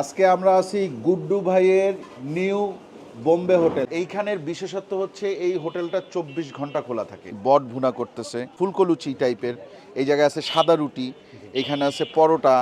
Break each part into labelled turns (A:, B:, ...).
A: আজকে আমরা আছি গুড্ডু ভাইয়ের নিউ বোম্বে হোটেল। এইখানের বিশেষত্ব হচ্ছে এই হোটেলটা চব্বিশ ঘণ্টা খোলা থাকে। বট ভুনা করতেছে ফুলকলুচি টাইপের। এই জায়গায় আছে সাদা রুটি এখানে আছে পরোটা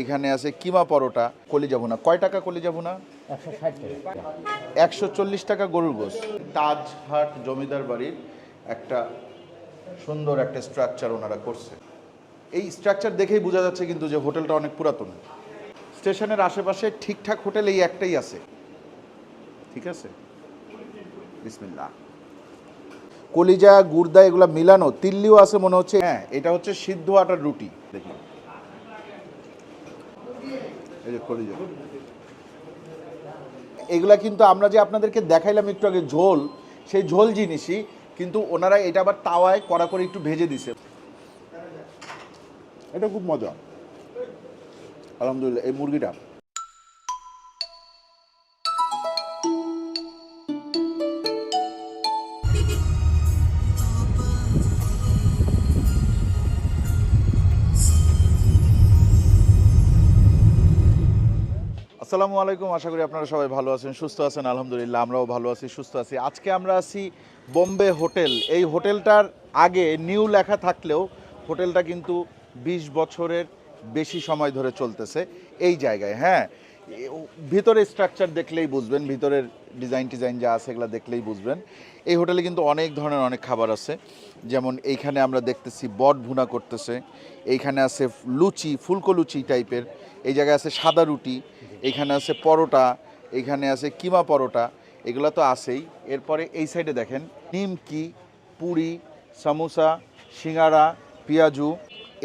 A: এখানে আছে কিমা পরোটা কলিজা ভুনা। কয় টাকা কলিজা ভুনা?
B: একশো
A: চল্লিশ টাকা গরুর গোস তাজহাট জমিদার বাড়ির একটা সুন্দর একটা স্ট্রাকচার ওনারা করছে। এই স্ট্রাকচার দেখেই বোঝা যাচ্ছে কিন্তু যে হোটেলটা অনেক পুরাতন। স্টেশনের আশেপাশে ঠিকঠাক হোটেল এই একটাই আছে। ঠিক আছে? বিসমিল্লাহ। কলিজা, গুর্দা এগুলা মিলানো, তিল্লিও আছে মনে হচ্ছে। হ্যাঁ এটা হচ্ছে সিদ্ধ আটার রুটি। দেখি। এগুলা কিন্তু আমরা যে আপনাদেরকে দেখাইলাম একটু আগে ঝোল, সেই ঝোল জিনিসই, কিন্তু ওনারা এটা আবার তাওয়ায় কড়া করে একটু ভেজে দিছে। এটা খুব মজা। আলহামদুলিল্লাহ, এই মুরগিটা। আসসালামু আলাইকুম, আশা করি আপনারা সবাই ভালো আছেন, সুস্থ আছেন, আলহামদুলিল্লাহ আমরাও ভালো আছি, সুস্থ আছি। আজকে আমরা আছি বোম্বে হোটেল। এই হোটেলটার আগে নিউ লেখা থাকলেও হোটেলটা কিন্তু ২০ বছরের বেশি সময় ধরে চলতেছে এই জায়গায় হ্যাঁ। ভিতরে স্ট্রাকচার দেখলেই বুঝবেন, ভিতরের ডিজাইন টিজাইন যা আছে এগুলো দেখলেই বুঝবেন। এই হোটেলে কিন্তু অনেক ধরনের অনেক খাবার আছে। যেমন এইখানে আমরা দেখতেছি বট ভুনা করতেছে, এইখানে আছে লুচি, ফুলকো লুচি টাইপের। এই জায়গায় আছে সাদা রুটি, এইখানে আছে পরোটা, এইখানে আছে কিমা পরোটা, এগুলো তো আছেই। এরপরে এই সাইডে দেখেন, নিমকি, পুরি, সামোসা, সিঙ্গারা, পেঁয়াজু।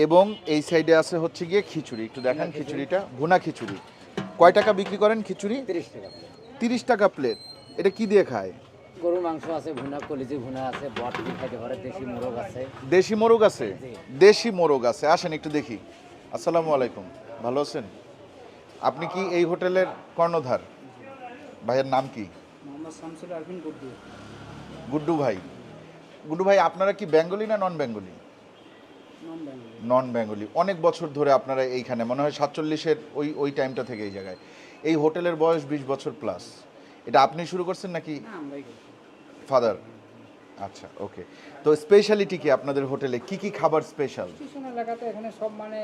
A: এবং এই সাইডে আছে হচ্ছে গিয়ে খিচুড়ি। একটু দেখেন খিচুড়িটা। ভুনা খিচুড়ি। কয় টাকা বিক্রি করেন খিচুড়ি?
B: তিরিশ টাকা প্লেট।
A: তিরিশ টাকা প্লেট এটা কি দিয়ে খায়?
B: মাংস আছে ভুনা কলিজি ভুনা আছে বট খাইতে পারে দেশি মোরগ আছে।
A: দেশি মোরগ আছে? দেশি মোরগ আছে। আসেন একটু দেখি। আসসালামু আলাইকুম। ভালো আছেন? আপনি কি এই হোটেলের কর্ণধার? ভাইয়ের নাম কি?
C: মোহাম্মদ শামসুল আরফিন গুড্ডু।
A: গুড্ডু ভাই। গুড্ডু ভাই আপনারা কি বেঙ্গলি না নন বেঙ্গলি
C: নন বেঙ্গলি
A: অনেক বছর ধরে আপনারা এইখানে মনে হয় সাতচল্লিশের ওই ওই টাইমটা থেকে এই জায়গায়। এই হোটেলের বয়স বিশ বছর প্লাস এটা আপনি শুরু করছেন নাকি ফাদার? আচ্ছা ওকে তো স্পেশালিটি কি আপনাদের হোটেলে? কি কি খাবার স্পেশাল
C: স্টেশন এলাকাতে এখানে সব মানে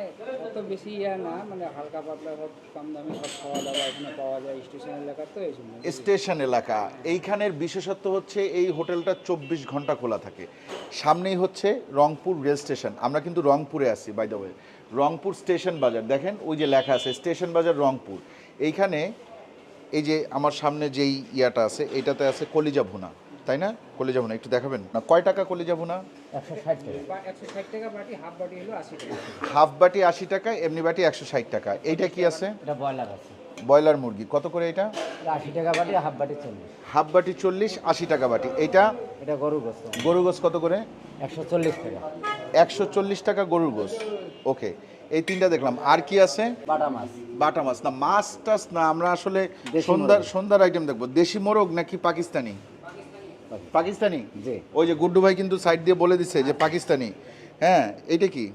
C: অত বেশি ইয়া না মানে হালকা পাতলা সব কম দামি সব খাওয়া দাওয়া এখানে পাওয়া যায় স্টেশন এলাকা তো এই জন্য।
A: স্টেশন এলাকা। এইখানের বিশেষত্ব হচ্ছে এই হোটেলটা চব্বিশ ঘণ্টা খোলা থাকে। সামনেই হচ্ছে রংপুর রেল স্টেশন। আমরা কিন্তু রংপুরে আছি by the way Rangpur station Bazar. দেখেন ওই যে লেখা আছে স্টেশন বাজার রংপুর। এইখানে এই যে আমার সামনে যেই ইয়াটা আছে এটাতে আছে কলিজা ভুনা। তাই না? কলিজা ভুনা একটু দেখাবেন। না কয় টাকা কলিজা ভুনা
B: একশো ষাট টাকা
C: বা একশো ষাট টাকা। বাটি হাফ বাটি হলো আশি টাকা
A: হাফ বাটি আশি টাকা এমনি বাটি একশো ষাট টাকা। এইটা কি আছে?
B: এটা ব্রয়লার
A: মুরগি। কত করে এটা?
B: আশি টাকা বাটি হাফ বাটি চল্লিশ।
A: হাফ বাটি চল্লিশ আশি টাকা বাটি। এইটা?
B: এটা গরু গোস্ত।
A: গরু গোস কত করে?
B: একশো চল্লিশ টাকা।
A: একশো চল্লিশ টাকা গরুর গোস ওকে এই তিনটা দেখলাম। আর কি আছে?
B: বাটা মাছ।
A: বাটা মাছ। না মাছ টাছ না আমরা আসলে সন্ধ্যার সন্ধ্যার আইটেম দেখব। দেশি মোরগ নাকি পাকিস্তানি? পাকিস্তানি?
B: জি।
A: ওই যে গুড্ডু ভাই কিন্তু সাইড দিয়ে বলে দিচ্ছে যে পাকিস্তানি। হ্যাঁ এটা কি?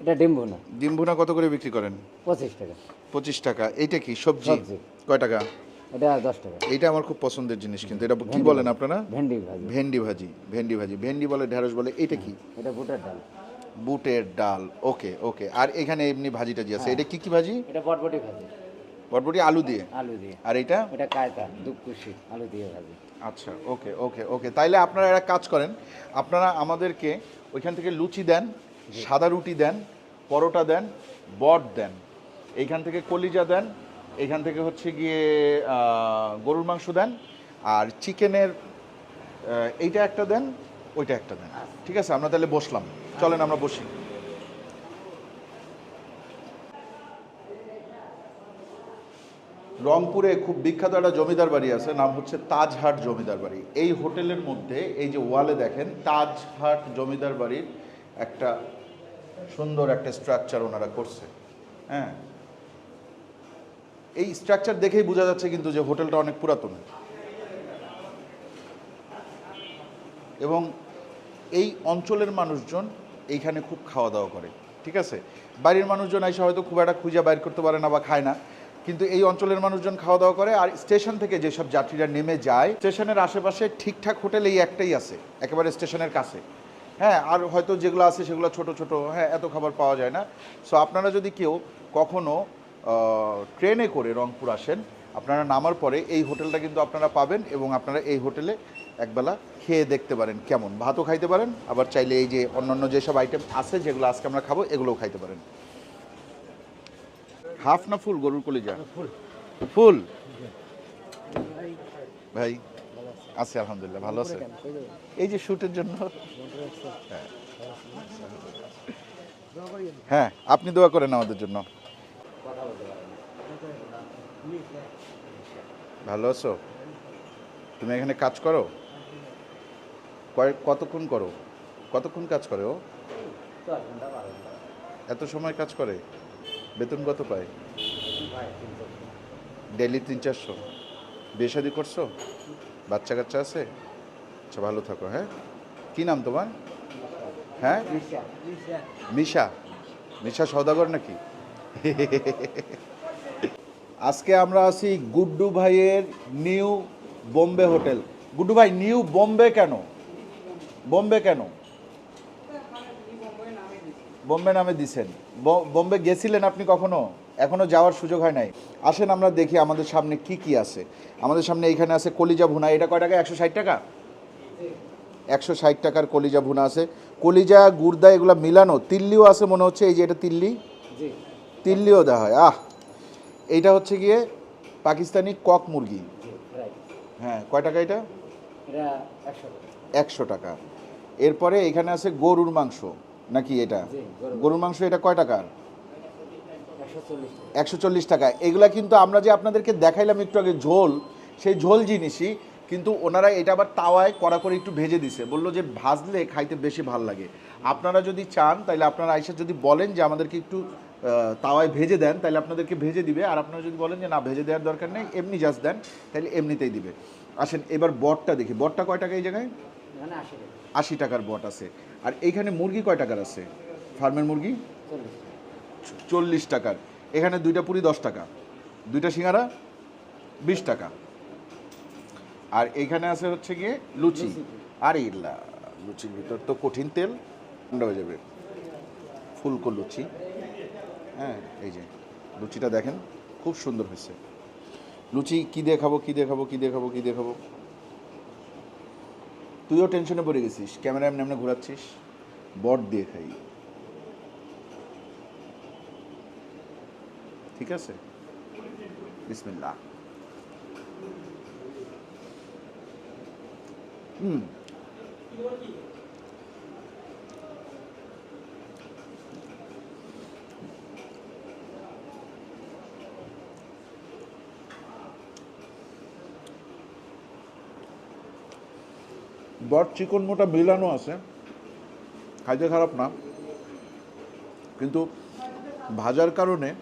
B: এটা ডিম ভুনা।
A: ডিম ভুনা কত করে বিক্রি করেন?
B: পঁচিশ টাকা।
A: পঁচিশ টাকা। এইটা কি? সবজি। কয় টাকা?
B: এটা দশ টাকা।
A: এটা আমার খুব পছন্দের জিনিস কিন্তু। এটা কি বলেন আপনারা?
B: ভেন্ডি ভাজি।
A: ভেন্ডি ভাজি ভেন্ডি ভাজি। ভেন্ডি বলে ঢেঁড়স বলে এটা কি?
B: এটা বুটের ডাল।
A: বুটের ডাল। ওকে ওকে। আর এখানে এমনি ভাজি টাজি আছে এটা কি কি ভাজি?
B: এটা বটবটি ভাজি।
A: বটবটি আলু দিয়ে?
B: আলু দিয়ে।
A: আর এটা
B: এটা কায়তা দুধকুশি আলু দিয়ে ভাজি।
A: আচ্ছা ওকে ওকে ওকে। তাইলে আপনারা একটা কাজ করেন আপনারা আমাদেরকে ওইখান থেকে লুচি দেন সাদা রুটি দেন পরোটা দেন বট দেন। এইখান থেকে কলিজা দেন এইখান থেকে হচ্ছে গিয়ে গরুর মাংস দেন আর চিকেনের এইটা একটা দেন ওইটা একটা দেন। ঠিক আছে? আমরা তাহলে বসলাম। চলেন আমরা বসি। রংপুরে খুব বিখ্যাত একটা জমিদার বাড়ি আছে, নাম হচ্ছে তাজহাট জমিদার বাড়ি। এই হোটেলের মধ্যে, এই যে ওয়ালে দেখেন, তাজহাট জমিদার বাড়ির একটা সুন্দর একটা স্ট্রাকচার ওনারা করছে। হ্যাঁ? এই স্ট্রাকচার দেখেই বোঝা যাচ্ছে কিন্তু যে হোটেলটা অনেক পুরাতন। এবং এই অঞ্চলের মানুষজন এইখানে খুব খাওয়া দাওয়া করে, ঠিক আছে? বাড়ির মানুষজন এসে হয়তো খুব একটা খুঁজে বাইর করতে পারে না বা খায় না। কিন্তু এই অঞ্চলের মানুষজন খাওয়া দাওয়া করে আর স্টেশন থেকে যেসব যাত্রীরা নেমে যায়, স্টেশনের আশেপাশে ঠিকঠাক হোটেল এই একটাই আছে, একেবারে স্টেশনের কাছে। হ্যাঁ আর হয়তো যেগুলো আছে সেগুলো ছোট ছোট হ্যাঁ এত খাবার পাওয়া যায় না। সো আপনারা যদি কেউ কখনো ট্রেনে করে রংপুর আসেন, আপনারা নামার পরে এই হোটেলটা কিন্তু আপনারা পাবেন এবং আপনারা এই হোটেলে একবেলা খেয়ে দেখতে পারেন কেমন। ভাতও খাইতে পারেন, আবার চাইলে এই যে অন্যান্য যেসব আইটেম আছে যেগুলো আজকে আমরা খাব, এগুলোও খাইতে পারেন। হাফ না ফুল? গরুর কলিজা?
B: ফুল।
A: ভাই, আছে, আলহামদুলিল্লাহ, ভালো আছে। এই যে শুটের জন্য? হ্যাঁ। হ্যাঁ আপনি দোয়া করেন আমাদের জন্য। ভালো আছো? তুমি এখানে কাজ করো? কতক্ষণ করো? কতক্ষণ কাজ করে ও? এত সময় কাজ করে? বেতন কত পায় ডেলি তিন চারশো। বিয়ে শাদি করছ? বাচ্চা কাচ্চা আছে? আচ্ছা ভালো থাকো হ্যাঁ? কি নাম তোমার? হ্যাঁ? মিশা। মিশা সৌদাগর নাকি? আজকে আমরা আছি গুড্ডু ভাইয়ের নিউ বোম্বে হোটেল। গুড্ডু ভাই, নিউ বোম্বে কেন? বোম্বে কেন? বোম্বে নামে দিছেন। বোম্বে গেছিলেন আপনি কখনো? এখনও যাওয়ার সুযোগ হয় নাই। আসেন আমরা দেখি আমাদের সামনে কি কি আছে। আমাদের সামনে এইখানে আছে কলিজা ভুনা। এটা কয় টাকা? একশো ষাট টাকা? একশো ষাট টাকার কলিজা ভুনা আছে। কলিজা গুর্দা এগুলো মিলানো। তিল্লিও আছে মনে হচ্ছে। এই যে এটা তিল্লি? তিল্লিও দেওয়া হয়। আহ! এইটা হচ্ছে গিয়ে পাকিস্তানি কক মুরগি। হ্যাঁ কয় টাকা এটা?
B: এটা একশো টাকা।
A: একশো টাকা। এরপরে এখানে আছে গরুর মাংস। নাকি এটা?
B: গরুর।
A: মাংস এটা কয় টাকার?
B: একশো চল্লিশ টাকা।
A: এগুলা কিন্তু আমরা যে আপনাদেরকে দেখাইলাম একটু আগে ঝোল সেই ঝোল জিনিসই কিন্তু ওনারা এটা আবার তাওয়ায় কড়া করে একটু ভেজে দিছে। বলল যে ভাজলে খাইতে বেশি ভালো লাগে। আপনারা যদি চান তাহলে আপনারা আইসা যদি বলেন যে আমাদেরকে একটু তাওয়ায় ভেজে দেন তাহলে আপনাদেরকে ভেজে দিবে। আর আপনারা যদি বলেন যে না ভেজে দেওয়ার দরকার নেই এমনি জাস্ট দেন তাহলে এমনিতেই দিবে। আসেন এবার বটটা দেখি। বটটা কয় টাকা এই জায়গায়?
B: আশি টাকা।
A: আশি টাকার বট আছে। আর এইখানে মুরগি কয় টাকার আছে? ফার্মের মুরগি?
B: চল্লিশ
A: টাকার। এখানে দুইটা পুরি দশ টাকা। দুইটা সিঙ্গারা বিশ টাকা। আর এইখানে আছে হচ্ছে গিয়ে লুচি। আর ইল্লা লুচির ভিতর তো কঠিন তেল ঠান্ডা হয়ে যাবে। ফুলকো লুচি। হ্যাঁ এই যে লুচিটা দেখেন খুব সুন্দর হয়েছে। লুচি কি দিয়ে খাব কি দিয়ে খাব কি দিয়ে খাব কি দিয়ে খাব? তুইও টেনশনে পড়ে গেছিস। ক্যামেরা এমনি এমনি ঘোরাচ্ছিস। বট দিয়ে খাই। ঠিক আছে? বিসমিল্লাহ। হুম। বট চিকন মোটা মিলানো আছে। খাইতে খারাপ না। কিন্তু ভাজার কারণে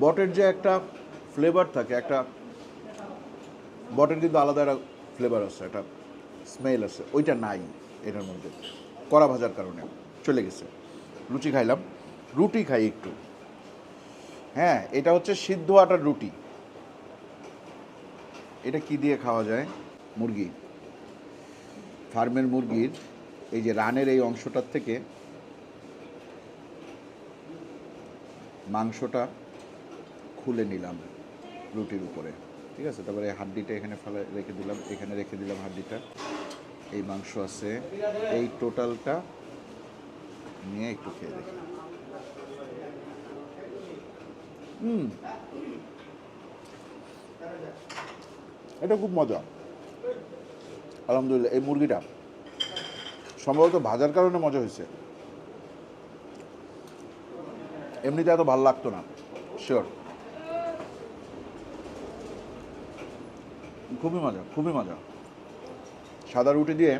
A: বটের যে একটা ফ্লেভার থাকে, একটা বটের কিন্তু আলাদা একটা ফ্লেভার আছে, একটা স্মেল আছে, ওইটা নাই এটার মধ্যে। কড়া ভাজার কারণে চলে গেছে। লুচি খাইলাম, রুটি খাই একটু। হ্যাঁ এটা হচ্ছে সিদ্ধ আটার রুটি। এটা কি দিয়ে খাওয়া যায়? মুরগি। ফার্মের মুরগির এই যে রানের এই অংশটার থেকে মাংসটা খুলে নিলাম রুটির উপরে। ঠিক আছে? তারপরে হাড্ডিটা এখানে ফেলে রেখে দিলাম, এখানে রেখে দিলাম হাড্ডিটা। এই মাংস আছে। এই টোটালটা নিয়ে একটু খেয়ে দেখি। হুম। এটা খুব মজা। আলহামদুলিল্লাহ, এই মুরগিটা। সম্ভবত ভাজার কারণে মজা হয়েছে। এমনিতে এত ভালো লাগতো না শিওর খুবই মজা খুবই মজা। সাদা রুটি দিয়ে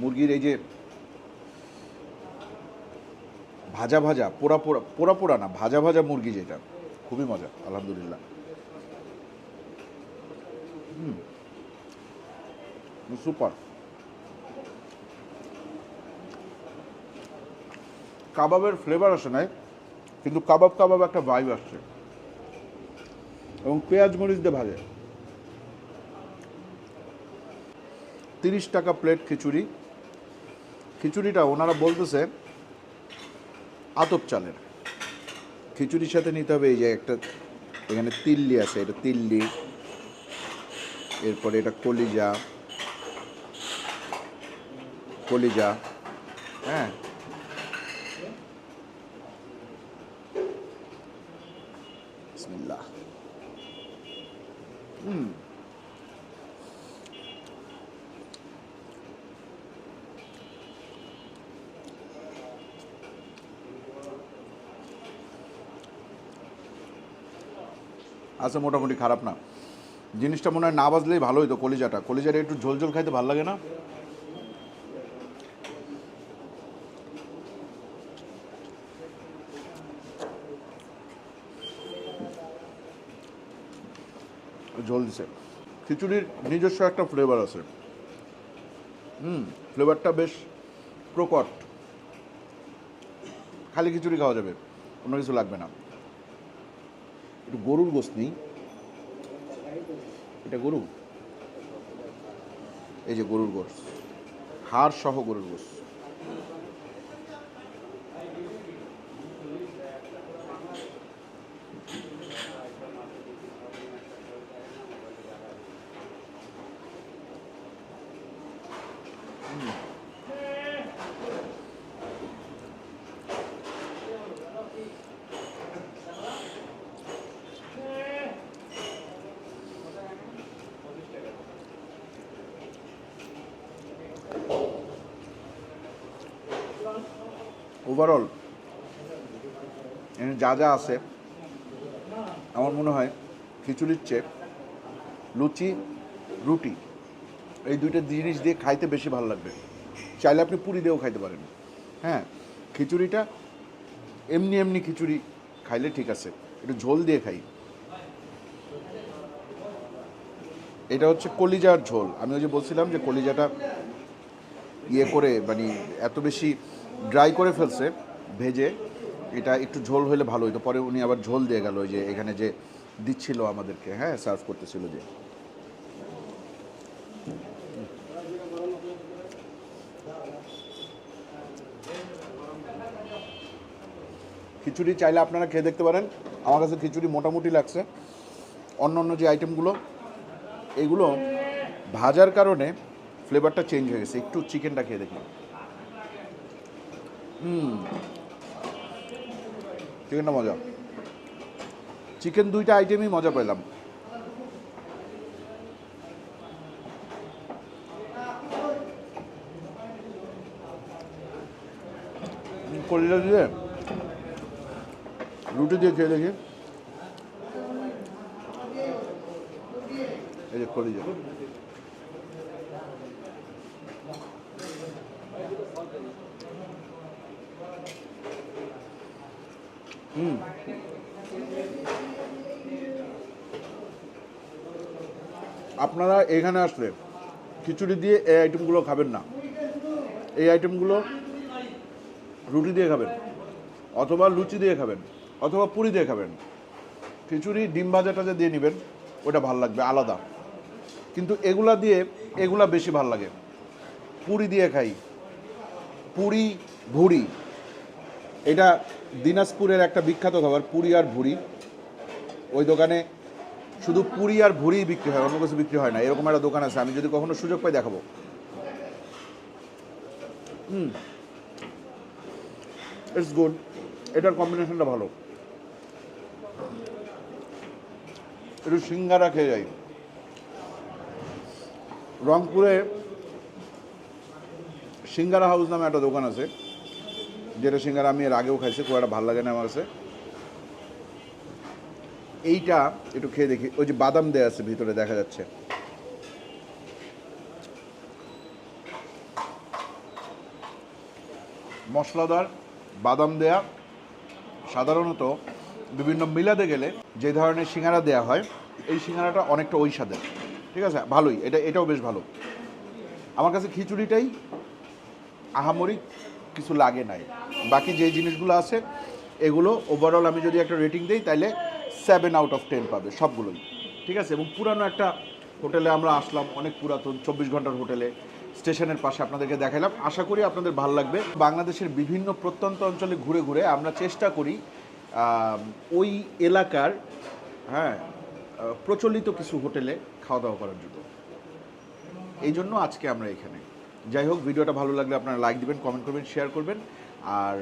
A: মুরগির এই যে ভাজা ভাজা, পোড়া পোড়া পোড়া পোড়া না, ভাজা ভাজা মুরগি যেটা, খুবই মজা, আলহামদুলিল্লাহ। হুম। সুপার কাবাবের ফ্লেভার আসে নাই, কিন্তু কাবাব কাবাব একটা ভাইব আসছে। এবং পেঁয়াজ মরিচ দিয়ে ভাজে। তিরিশ টাকা প্লেট খিচুড়ি। খিচুড়িটা ওনারা বলতেছে, আতপ চালের। খিচুড়ির সাথে নিতে হবে এই যে একটা, এখানে তিল্লি আছে, এটা তিল্লি, এরপরে এটা কলিজা। কলিজা হ্যাঁ? আছে মোটামুটি খারাপ না। জিনিসটা মনে হয় না বাজলেই ভালো হইতো কলিজাটা। কলিজাটা একটু ঝোল ঝোল খাইতে ভালো লাগে না? ঝোল দিছে। খিচুড়ির নিজস্ব একটা ফ্লেভার আছে। হুম ফ্লেভারটা বেশ প্রকট। খালি খিচুড়ি খাওয়া যাবে, অন্য কিছু লাগবে না। একটু গরুর গোস নেই। এটা গরু? এই যে গরুর গোস হাড় সহ গরুর গোস ওভারঅল যা যা আছে, আমার মনে হয় খিচুড়ির চেয়ে লুচি, রুটি, এই দুইটা জিনিস দিয়ে খাইতে বেশি ভালো লাগবে। চাইলে আপনি পুরি দিয়েও খাইতে পারেন। হ্যাঁ খিচুড়িটা এমনি এমনি খিচুড়ি খাইলে ঠিক আছে, একটু ঝোল দিয়ে খাই। এটা হচ্ছে কলিজার ঝোল। আমি ওই যে বলছিলাম যে কলিজাটা ইয়ে করে মানে এত বেশি ড্রাই করে ফেলছে, ভেজে, এটা একটু ঝোল হলে ভালো হতো পরে উনি আবার ঝোল দিয়ে গেল যে এখানে যে দিচ্ছিল আমাদেরকে হ্যাঁ সার্ভ করতেছিল যে। খিচুড়ি চাইলে আপনারা খেয়ে দেখতে পারেন। আমার কাছে খিচুড়ি মোটামুটি লাগছে। অন্য অন্য যে আইটেমগুলো এগুলো ভাজার কারণে ফ্লেভারটা চেঞ্জ হয়ে গেছে। একটু চিকেনটা খেয়ে দেখি হুম। চিকেনটা মজা। চিকেন দুইটা আইটেমই মজা পেলাম। কলিজা দিয়ে রুটি দিয়ে খেয়ে দেখি। এই যে কলিজা হুম। আপনারা এখানে আসলে খিচুড়ি দিয়ে এই আইটেমগুলো খাবেন না। এই আইটেমগুলো রুটি দিয়ে খাবেন, অথবা লুচি দিয়ে খাবেন, অথবা পুরি দিয়ে খাবেন। খিচুড়ি ডিম ভাজাটা যে দিয়ে নেবেন, ওটা ভালো লাগবে, আলাদা। কিন্তু এগুলা দিয়ে, এগুলা বেশি ভালো লাগে। পুরি দিয়ে খাই। পুরি, ভুড়ি। এটা দিনাজপুরের একটা বিখ্যাত খাবার, পুরি আর ভুড়ি। ওই দোকানে শুধু পুরি আর ভুড়ি বিক্রি হয়, অন্য কিছু বিক্রি হয় না। এরকম একটা দোকান আছে, আমি যদি কখনো সুযোগ পাই দেখাবো। হুম। ইটস গুড এটার কম্বিনেশনটা ভালো। একটু সিঙ্গারা খেয়ে যাই। রংপুরে সিঙ্গারা হাউস নামে একটা দোকান আছে। যেটা সিঙ্গারা আমি এর আগেও খাইছি, খুব একটা ভালো লাগে না আমার কাছে। এইটা একটু খেয়ে দেখি। ওই যে বাদাম দেয়া আছে ভিতরে, দেখা যাচ্ছে। মশলাদার বাদাম দেয়া, সাধারণত বিভিন্ন মিলাদে গেলে যে ধরনের সিঙ্গারা দেয়া হয়, এই সিঙ্গারাটা অনেকটা ওই স্বাদের। ঠিক আছে? ভালোই, এটা, এটাও বেশ ভালো। আমার কাছে খিচুড়িটাই আহামরি কিছু লাগে নাই। বাকি যে জিনিসগুলো আছে, এগুলো ওভারঅল আমি যদি একটা রেটিং দিই তাহলে সেভেন আউট অফ টেন পাবে সবগুলোই। ঠিক আছে? এবং পুরানো একটা হোটেলে আমরা আসলাম, অনেক পুরাতন, চব্বিশ ঘণ্টার হোটেলে। স্টেশনের পাশে আপনাদেরকে দেখালাম আশা করি আপনাদের ভালো লাগবে। বাংলাদেশের বিভিন্ন প্রত্যন্ত অঞ্চলে ঘুরে ঘুরে আমরা চেষ্টা করি ওই এলাকার হ্যাঁ প্রচলিত কিছু হোটেলে খাওয়া দাওয়া করার জন্য। এই জন্য আজকে আমরা এখানে। যাই হোক, ভিডিওটা ভালো লাগলে আপনারা লাইক দিবেন কমেন্ট করবেন শেয়ার করবেন। আর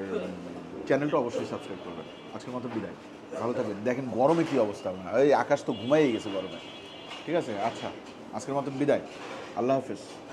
A: চ্যানেলটা অবশ্যই সাবস্ক্রাইব করবেন। আজকের মতো বিদায়। ভালো থাকবেন। দেখেন গরমে কী অবস্থা। আপনার এই আকাশ তো ঘুমাইয়ে গেছে গরমে। ঠিক আছে? আচ্ছা আজকের মতো বিদায়। আল্লাহ হাফিজ।